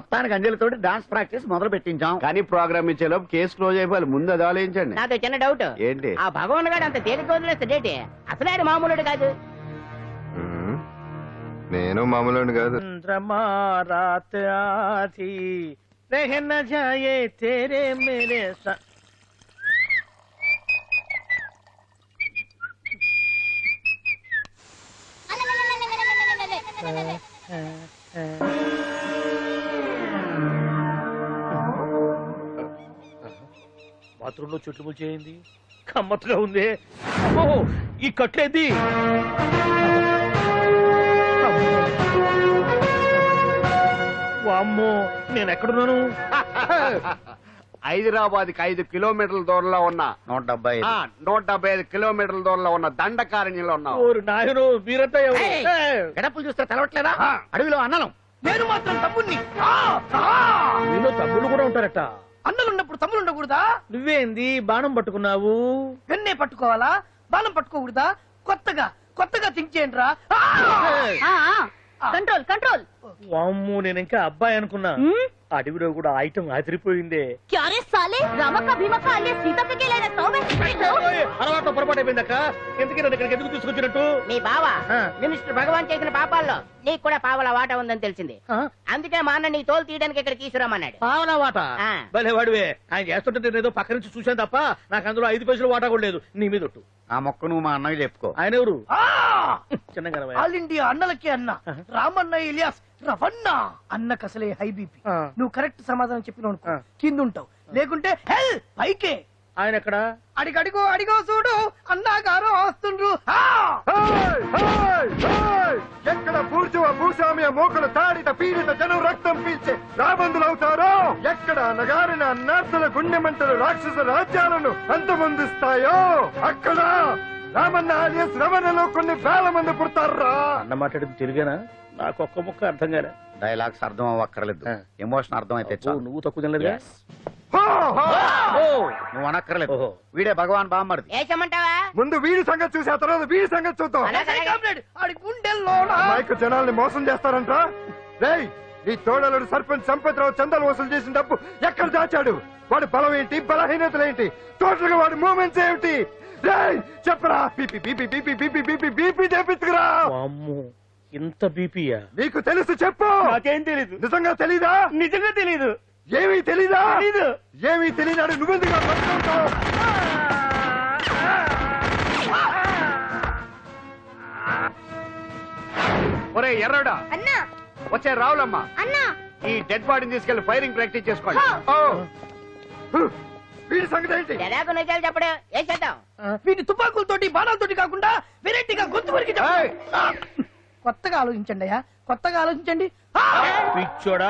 మొత్తానికి అంజలితోటి dance practice మొదలు పెట్టించాం కానీ ప్రోగ్రామ్ ఇచ్చేలోపు కేసు క్లోజ్ అయిపోవాలి ముందు అది ఆలోచించండి నాతో చిన్న డౌట్ ఏంటి ఆ భగవాన్ గారు అంత తేలిక వదిలేస్తాడేటి అసలు ఆయన మామూలుడు కాదు ఉమ్. నేను మామూలు కాదు चंद्रमा रात आधी रह न जाए तेरे मेरे सा బాత్రూంలో చుట్టుములు చేయింది కమ్మత్తుగా ఉంది ఓ ఈ కట్లేది వామ్మో నేను ఎక్కడున్నాను హైదరాబాద్కి ఐదు కిలోమీటర్ల దూరంలో ఉన్న నూట డెబ్బై. ఆ, నూట డెబ్బై ఐదు కిలోమీటర్ల దూరంలో ఉన్న దండకారణ్యంలో ఉన్నావు ఓరు నాయను వీరంతా ఎవరు? ఏయ్! ఏయ్! గడపలు చూస్తే తెలవట్లేదా అడవిలో అన్నలం నేను మాత్రం తమ్ముణ్ణి ఆ! ఆ! మీలో తమ్ముళ్ళు కూడా ఉంటారట ఉండకూడదా నువ్వేంది? బాణం పట్టుకున్నావు? వెన్నే పట్టుకోవాలా? బాణం పట్టుకోకూడదా? కొత్తగా కొత్తగా థింక్ చేయండి రా కంట్రోల్ కంట్రోల్. వామ్ము నేను ఇంకా అబ్బాయి అనుకున్నా हम्म? అడవిలో కూడా ఐటమ్ ఆదిరిపోయిందే क्या रे साले रामक का भीमक का alias सीता पे के लेना तो मैं ఓయ్, అలవాటు పొరపాటు అయిపోయిందక్క ఎందుకు నన్ను ఇక్కడికి ఎందుకు తీసుకొచ్చినట్టు మీ బావ ఆ. మినిస్టర్ భగవాన్ చేసిన పాపాల్లో నీకు కూడా పావల వాట ఉందని తెలిసింది ఆ? అందుకే మా అన్న నీ తోలు తీయడానికి ఇక్కడ తీసుకురామన్నాడు పావలా వాట ఆ. భలే వాడివే ఆయన చేస్తుంటే నేను ఏదో పక్క నుంచి చూశాను తప్ప నాకు అందులో ఐదు పైసలు వాటా కూడా లేదు నీ మీద ఒట్టు ఆ మొక్క నువ్వు మా అన్నకి చెప్పుకో ఆయన ఎవరు ఆ! చిన్నగా ఆల్ ఇండియా అన్నలకి అన్న రామన్న ఇలియాస్ రవన్న అన్నకు అసలే హై బీపీ. ఆ. నువ్వు కరెక్ట్ సమాధానం చెప్పిన. కింద ఉంటావు లేకుంటే హెల్ పైకే. ఆయన ఎక్కడ? అడిగడిగో అడిగో చూడు. అన్నాగారు వస్తుండ్రు. ఆ! ఎక్కడ పూర్చువ భూస్వామ్య మోకలు తాడిత పీడిత జనం రక్తం పీల్చే రాబందులవుతారో ఎక్కడ నగారిన నర్సుల గుండె మంటలు రాక్షస రాజ్యాలను అంతమొందిస్తాయో? అక్కడ! రామన్న ఆలియస్ రమణలో కొన్ని వేల మంది పుడతారా? అన్న మాట్లాడింది తెలుగేనా నాకు ఒక్క ముక్క అర్థం కాలే. డైలాగ్స్ అర్థం అవ్వక్కర్లేదు. ఎమోషన్ అర్థం అయితే నువ్వు తక్కువ. ఓ, నువ్వు అనక్కర్లేదు. వీడే భగవాన్ వేసమంటావా ముందు వీడి సంగతి చూసి ఆ తర్వాత వీడి సంగతి చూద్దాం. జనాల్ని మోసం చేస్తారంట రేయ్ నీ తోడలుడు సర్పంచ్ సంపత్రావు చందాలు వసూలు చేసిన డబ్బు ఎక్కడ దాచాడు వాడి బలం ఏంటి బలహీనతలు ఏంటి టోటల్గా వాడి మూమెంట్స్ ఏమిటి రేయ్ చెప్పరా BP BP BP BP BP BP తెప్పించుకురా ఇంత బీపీయా నీకు తెలుసు చెప్పు నాకేం తెలీదు నిజంగా తెలీదా నిజంగా తెలీదు ఏమీ తెలీదా తెలీదు. ఏమీ తెలియనాడు నువ్వెందుకు? ఒరే ఎర్రడా అన్నా వచ్చే రావులమ్మ. అన్నా. ఈ డెడ్ బాడీని తీసుకెళ్ళి ఫైరింగ్ ప్రాక్టీస్ చేసుకోండి. ఓ. హు. వీడి సంగతి ఏంటి? ఎలాగో నిజాలు చెప్పడు. ఏం చేద్దాం? వీటి తుపాకులతోటి బాణాలతోటి కాకుండా వెరైటీగా గొంతు వరకు ఏయ్. కొత్తగా ఆలోచించండి అయ్యా. కొత్తగా ఆలోచించండి. ఆ! పిచ్చోడా.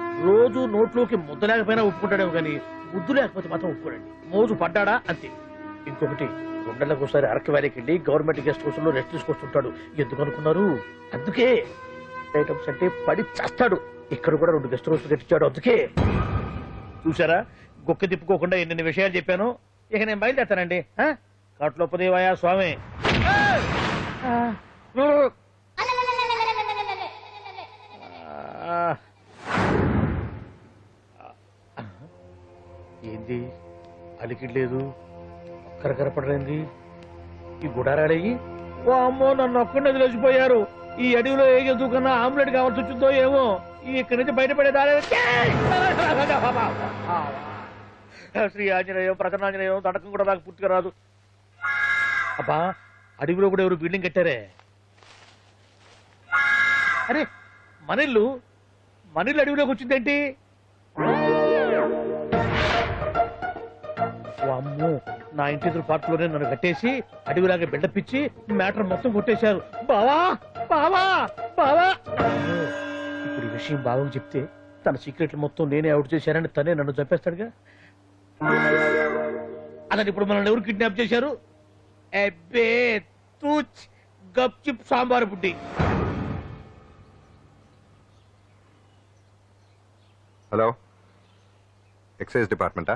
రోజు నోట్లోకి ముద్ద లేకపోయినా ఒప్పుకుంటాడేమో కానీ ముద్దు లేకపోతే మాత్రం ఒప్పుకోడండి. మోజు పడ్డాడా? అంతే. ఇంకొకటి రెండేళ్ళకి ఒకసారి అరకు వ్యాలీకి గవర్నమెంట్ గెస్ట్ హౌస్లో రెస్ట్ తీసుకొస్తుంటాడు. ఎందుకు అనుకున్నారు అందుకే. ఐటమ్స్ అంటే పడి చేస్తాడు. ఇక్కడ కూడా రెండు గెస్ట్ హౌస్ కట్టించాడు అందుకే. చూసారా గుక్క తిప్పుకోకుండా ఎన్ని విషయాలు చెప్పాను? ఇక నేను బయలుదేరుతానండి. కట్లోపదేవాయా స్వామి? ఏంది? అలికిడ్ లేదు. కరకరపడలేంది ఈ గుడారాడయ్యి ఓ అమ్మో నన్ను ఒక్కడిని వదిలేసిపోయారు. ఈ అడవిలో ఏ ఎదుగుకన్నా ఆమ్లెట్ కావాల్సి వచ్చిందో ఏమో. ఈ ఇక్కడి నుంచి బయటపడే దారి శ్రీ ఆంజనేయం ప్రసన్నాంజనేయం తడకం కూడా నాకు పూర్తిగా రాదు. అబ్బా అడవిలో కూడా ఎవరు బిల్డింగ్ కట్టారే? అరే మనిల్లు మనిల్లు అడవిలోకి వచ్చిందేంటి? వామ్మో నా ఇంటి ఎదురు పార్కులోనే నన్ను కట్టేసి అడవిలాగా బిడ్డపిచ్చి మ్యాటర్ మొత్తం కొట్టేశారు. బావా బావా బావా. అమ్మో, ఇప్పుడు ఈ విషయం బావకు చెప్తే తన సీక్రెట్లు మొత్తం నేనే అవుట్ చేశానని తనే నన్ను చంపేస్తాడుగా? అతను ఇప్పుడు మనల్ని ఎవరు కిడ్నాప్ చేశారు? అబ్బే తూచ్ గప్చిప్ సాంబార్ బుడ్డి. Hello excise డిపార్ట్మెంటా?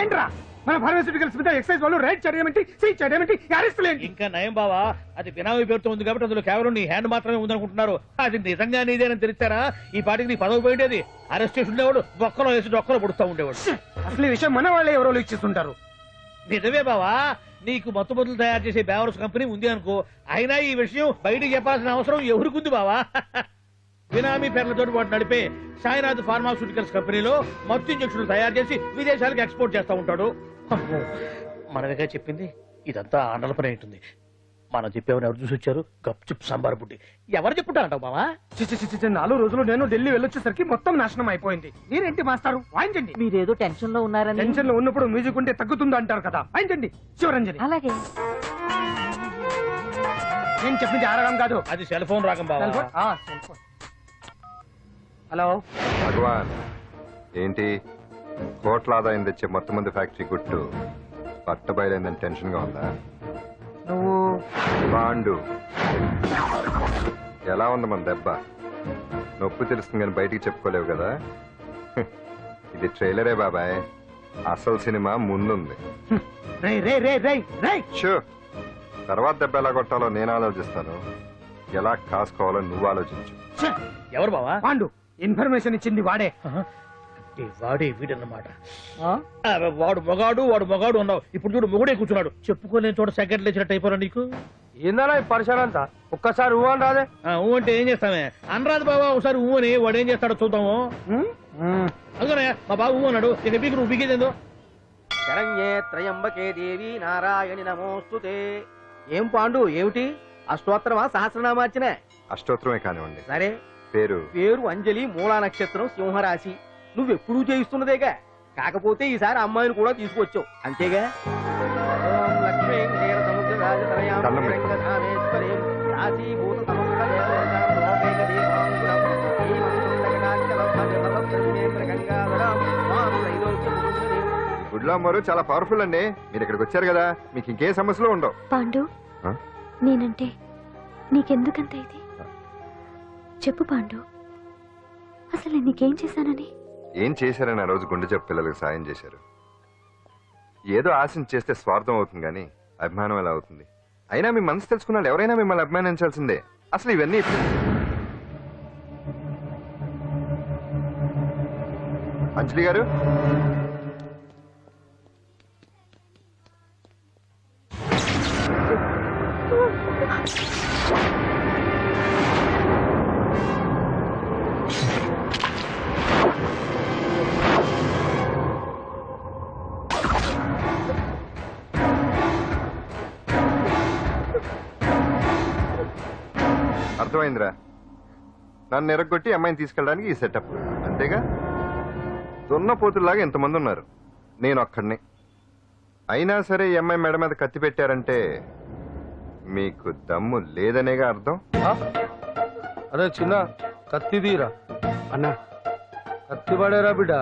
ఏంట్రా? మన ఫార్మాసిటికల్స్ మీద ఎక్సైజ్ వాళ్ళు రైడ్ చేయడమేంటి సీజ్ చేయడమేంటి అరెస్ట్ లేండి. ఇంకా నయం బావా అది బినామీ పేరుతో ఉంది కాబట్టి అందులో కేవలం నీ హ్యాండ్ మాత్రమే ఉందనుకుంటున్నారు. అది నిజంగా నీదేనని తెలిస్తారా? ఈ పాటికి నీ పదవి పోయిండేది అరెస్ట్ చేసి ఉండేవాడు బొక్కలో వేసి డొక్కలో పుడుతూ ఉండేవాడు. అసలు ఈ విషయం మన వాళ్ళే ఎవరో ఇచ్చేస్తుంటారు నిజమే బావా నీకు మత్తు మందులు తయారు చేసే బేవర్స్ కంపెనీ ఉంది అనుకో. అయినా ఈ విషయం బయటికి చెప్పాల్సిన అవసరం ఎవరికుంది బావా? బినామీ పేర్లతో వాటి నడిపే సాయినాథ్ ఫార్మాస్యూటికల్స్ కంపెనీలో మత్తు ఇంజక్షన్లు తయారు చేసి విదేశాలకు ఎక్స్పోర్ట్ చేస్తా ఉంటాడు. మనమేగా చెప్పింది ఇదంతా ఆండల పని ఉంటుంది. మనం చెప్పేవని ఎవరు చూసి వచ్చారు? గప్చుప్ సాంబార్ బుడ్డి. ఎవరు చెప్పుంటారంటావు బావా? చి, చి, చి, చి, చి, నాలుగు రోజులు నేను ఢిల్లీ వెళ్ళొచ్చేసరికి మొత్తం నాశనం అయిపోయింది. మీరేంటి మాస్టారు? వాయించండి మీరేదో టెన్షన్లో ఉన్నారని. టెన్షన్లో ఉన్నప్పుడు మ్యూజిక్ ఉంటే తగ్గుతుంది అంటారు కదా. వాయించండి శివరంజని. అలాగే. నేను చెప్పింది ఆడడం కాదు. అది సెల్ ఫోన్ రాకం బావా. Cell phone? హలో. భగవాన్ ఏంటి? కోట్ల ఆదాయం తెచ్చే మొత్తం మంది ఫ్యాక్టరీ గుట్టు పట్ట బయలైందని టెన్షన్గా ఉందా? నువ్వు బాండు ఎలా ఉంది మన దెబ్బ? నొప్పి తెలుస్తుంది కానీ బయటికి చెప్పుకోలేవు కదా. ఇది ట్రైలరే బాబాయ్. అసలు సినిమా ముందుంది. రే రే రే రే రే షూ తర్వాత దెబ్బ ఎలా కొట్టాలో నేను ఆలోచిస్తాను. ఎలా కాసుకోవాలో నువ్వు ఆలోచించు. ఎవరు బావా? పాండు ఇన్ఫర్మేషన్ ఇచ్చింది వాడే. అంటే వాడే వీడన్నమాట. ఆ, వాడు మొగాడు వాడు మొగాడు ఉన్నావు ఇప్పుడు చూడు మొగుడే కూర్చున్నాడు. చెప్పుకోలేని చోట సెకండ్ లేచినట్టు అయిపోరా నీకు? ఏందన్నా ఈ పరిసరం అంతా? ఒక్కసారి ఊ అని రాదే? ఊ అంటే ఏం చేస్తామే? అనరాదు బాబా ఒకసారి ఊ అని వాడు ఏం చేస్తాడో చూద్దాము. అందుకనే మా బాబు ఊ అన్నాడు. ఇక బీకి నువ్వు బీకేదేందో శరణ్యే త్రయంబకే దేవి నారాయణి నమోస్తుతే. ఏం పాండు ఏమిటి? అష్టోత్తరమా సహస్రనామార్చన అష్టోత్తరమే కానివ్వండి. సరే. పేరు? పేరు అంజలి మూలా నక్షత్రం సింహరాశి. నువ్వెప్పుడూ చేయిస్తున్నదేగా కాకపోతే ఈసారి అమ్మాయిని కూడా తీసుకొచ్చావు. అంతేగా? దండం. గుడ్లో అమ్మవారు చాలా పవర్ఫుల్ అండి. మీరు ఇక్కడికి వచ్చారు కదా మీకు ఇంకే సమస్యలు ఉండవు. పాండు ఆ? నేనంటే నీకెందుకంత ఇది? చెప్పు పాండు. అసలు నీకేం చేశానని? ఏం చేశారని ఆ రోజు గుండె చెప్పు పిల్లలకు సాయం చేశారు. ఏదో ఆశించి చేస్తే స్వార్థం అవుతుంది కానీ అభిమానం ఎలా అవుతుంది? అయినా మీ మనసు తెలుసుకున్నాడు ఎవరైనా మిమ్మల్ని అభిమానించాల్సిందే. అసలు ఇవన్నీ అంజలి గారు? అర్థమైందిరా. నన్ను ఎరగొట్టి అమ్మాయిని తీసుకెళ్ళడానికి ఈ సెటప్ అంతేగా? దున్నపోతుల్లాగా ఎంతమంది ఉన్నారు నేను ఒక్కడిని. అయినా సరే ఈ అమ్మాయి మెడ మీద కత్తి పెట్టారంటే మీకు దమ్ము లేదనేగా అర్థం? అరే చిన్న కత్తి తీరా. అన్న. కత్తి పడేరా బిడ్డ.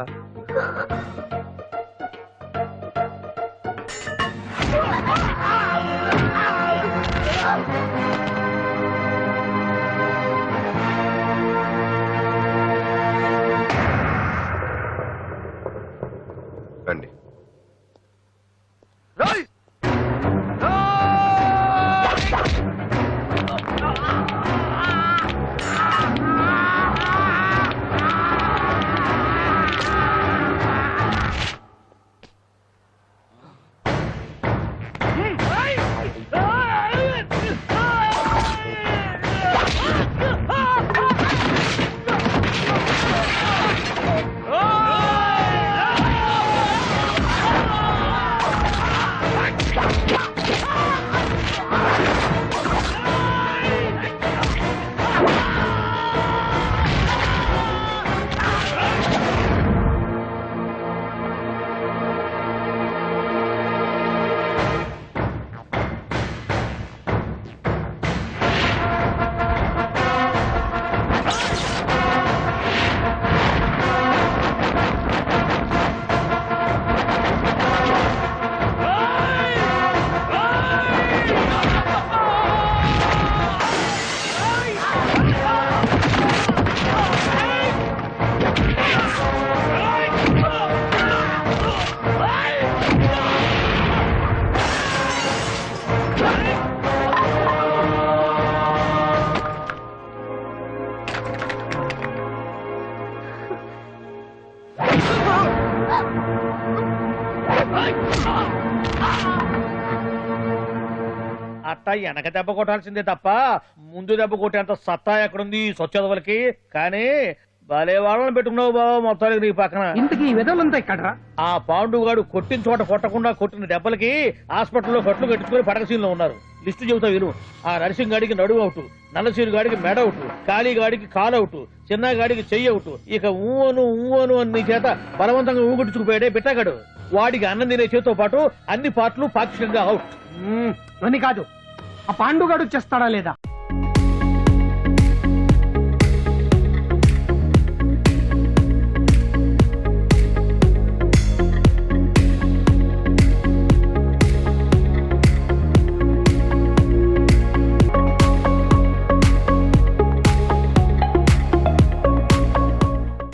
అట్ట వెనక దెబ్బ కొట్టాల్సిందే తప్ప ముందు దెబ్బ కొట్టేంత సత్తా ఎక్కడుంది సొచ్చదవలకి కానీ భలే వాళ్ళని పెట్టుకున్నావు బాబా మొత్తానికి నీ పక్కన. ఇంతకీ ఈ విధులంతా ఇక్కడ ఆ పాండుగాడు కొట్టిన చోట కొట్టకుండా కొట్టిన దెబ్బలకి హాస్పిటల్లో కట్లు కట్టించుకుని పడకసీన్లో ఉన్నారు. లిస్టు చెబుతా విను. ఆ నరసింగ్ గాడికి నడువు అవుట్ నల్లసీరు గాడికి మెడ అవుట్ కాళీ గాడికి కాలు అవుట్ చిన్న గాడికి చెయ్యి అవుట్. ఇక ఊవను ఊవను అని చేత బలవంతంగా ఊగుట్టుకుపోయాడే బిట్టగాడు వాడికి అన్నం తినే చేతితో పాటు అన్ని పాటలు పాక్షికంగా అవుట్. అని కాదు. ఆ పాండుగాడు వచ్చేస్తాడా లేదా?